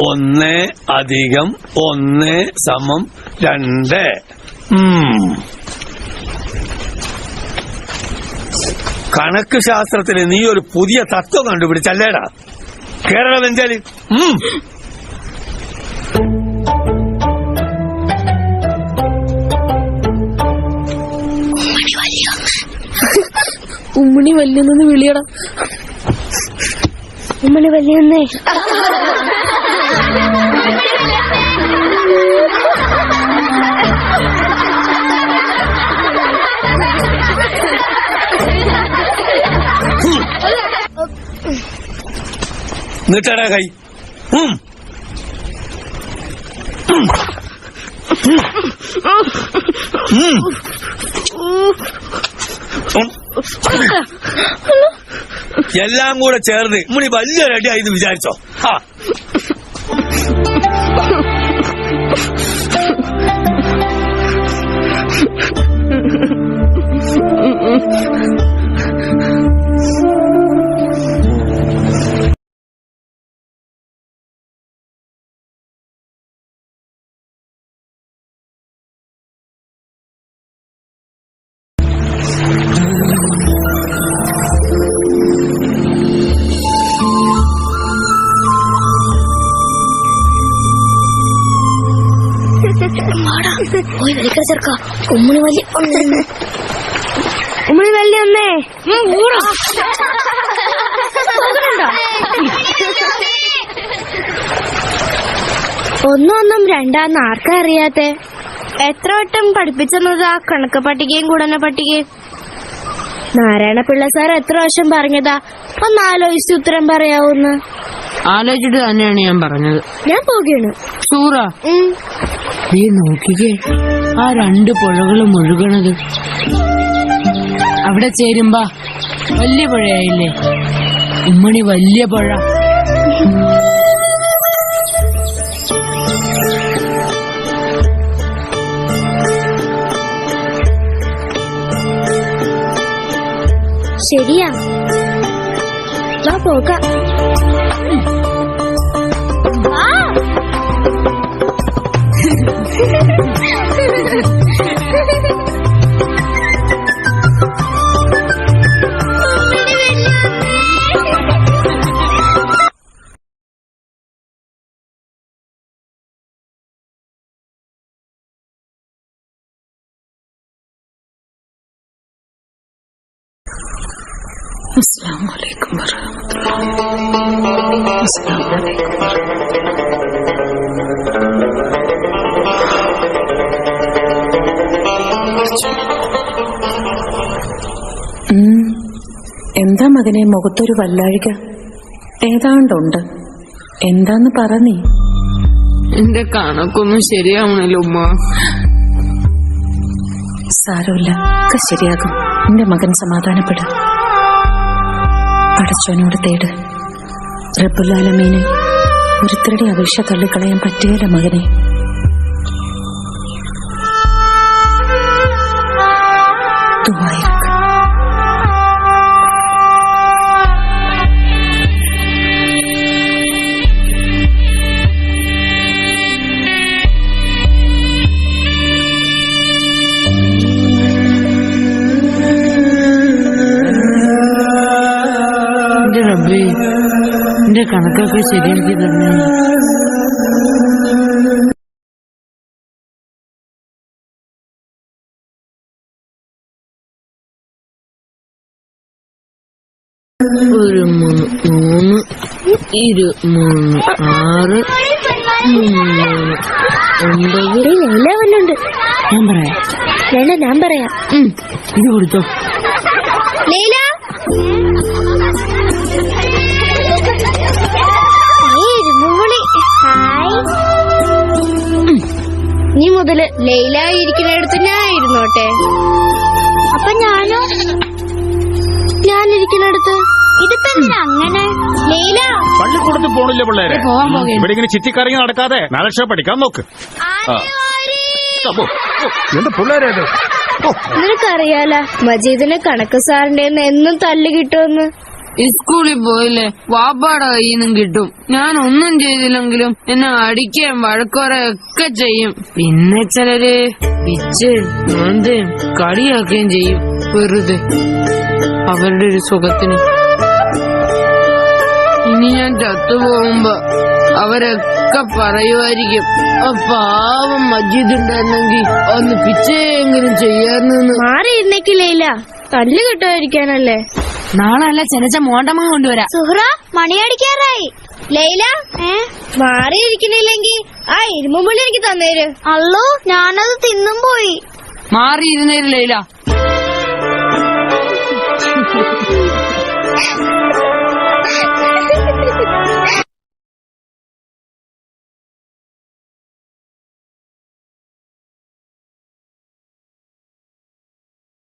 ഒന്ന് അധികം ഒന്ന് സമം രണ്ട്. കണക്ക് ശാസ്ത്രത്തിൽ നീ ഒരു പുതിയ തത്വം കണ്ടുപിടിച്ചല്ലേടാ? കേരള ഉമ്മണി ഉമ്മണി വല്യെന്ന് വിളിയടാ. ഉമ്മണി വല്യന്നേ. നീട്ടടാ കൈ. ഉം. എല്ലാം കൂടെ ചേർന്ന് നമ്മളീ വലിയ അടിയായി എന്ന് വിചാരിച്ചോ. ഹാ. പോയി വലിക്കട ചെറുക്ക. ഉമ്മണി വല്യ ഉമ്മണി വല്യ ഒന്നേ. ഒന്നൊന്നും ഒന്നും. രണ്ടാന്ന് ആർക്കാ അറിയാത്തെ? എത്ര വട്ടം പഠിപ്പിച്ചെന്നത് ആ കണക്ക് പട്ടികയും ഗുണന പട്ടികയും? നാരായണ പിള്ള സാർ എത്ര വർഷം പറഞ്ഞതാ? ഒന്ന് ആലോചിച്ച് ഉത്തരം പറയാവൂന്ന്. ആലോചിച്ചിട്ട് തന്നെയാണ് ഞാൻ പറഞ്ഞത്. ഞാൻ പോകുകയാണ് സൂറ. നീ നോക്കിക്കേ. ആ രണ്ട് പുഴകളും ഒഴുകണത്. അവിടെ ചേരുമ്പോ വലിയ പുഴയായില്ലേ? ഉമ്മണി വലിയ പുഴ. ശരിയാ. വാ വറഹമത്തുള്ളാഹി എന്താ മകനെ മുഖത്തൊരു വല്ലാഴിക? ഏതാണ്ടുണ്ട്. എന്താന്ന് പറഞ്ഞേ? എന്റെ കണക്കൊന്നും ശരിയാവണല്ലോ ഉമ്മ. സാരമില്ല. ഒക്കെ ശരിയാകും. എന്റെ മകൻ സമാധാനപ്പെട. പടച്ചോനോട് തേട്. റബ്ബുല്ലാലമീന് ഒരുത്തരുടെ അപേക്ഷ തള്ളിക്കളയാൻ പറ്റുകയില്ല മകനെ. എന്റെ കണക്കൊക്കെ ശരിയാക്കി തന്നെ ഒരു മൂന്ന് മൂന്ന് ഇരു മൂന്ന് ആറ് മൂന്ന് ഒമ്പത്. ഞാൻ പറയാം. ലൈല ഞാൻ പറയാം. ഇത് കൊടുത്തോ. ലൈല? ഏയ് ഇരുമ്പുളി ഹായ്. നീ മുതൽ ലൈല ഇരിക്കുന്നിടത്ത് ഞാൻ ഇരുന്നോട്ടെ. അപ്പൊ ഞാനോ? ഞാനിരിക്കുന്നിടത്ത് ഇതിപ്പോ അങ്ങനെ? ലൈല. പോണില്ല പിള്ളേരെ? ഇവിടെ ഇങ്ങനെ ചുറ്റിക്കറങ്ങി നടക്കാതെ നാലക്ഷരം പഠിക്കാൻ നോക്ക്. എന്ത് പിള്ളേരേത് ഓ നിനക്കറിയാല മജീദിന് കണക്ക് സാറിന്റെ എന്നും തല്ല് കിട്ടുമെന്ന്. സ്കൂളിൽ പോയില്ലേ? വാപ്പാടെ കയ്യിൽ കിട്ടും. ഞാൻ ഒന്നും ചെയ്തില്ലെങ്കിലും എന്നെ അടിക്കുകയും വഴക്കുറയൊക്കെ ചെയ്യും. പിന്നെ ചിലര് പിച്ച് നോന്തയും കളിയാക്കുകയും ചെയ്യും. വെറുതെ. അവരുടെ ഒരു സുഖത്തിന്. ഇനി ഞാൻ ചത്തുപോകുമ്പോ അവരൊക്കെ പറയുമായിരിക്കും പാവം മജീദ് ഉണ്ടായിരുന്നെങ്കിൽ ഒന്ന് പിച്ചയെങ്കിലും ചെയ്യാറുണ്ടെന്ന് മാറി ഇരുന്നേക്കില്ല തല്ല് കിട്ടുമായിരിക്കാനല്ലേ? നാളെ അല്ല ചെനച്ച മോണ്ടമ്മ കൊണ്ടുവരാ. സുഹ്റ മണിയടിക്കാറായി. ലൈല ഏ? മാറിയിരിക്കണില്ലെങ്കി ആ ഇരുമ്പുള്ളി എനിക്ക് തന്നേര്. അല്ലോ ഞാനത് തിന്നും പോയി. മാറിയിരുന്നേരില്ല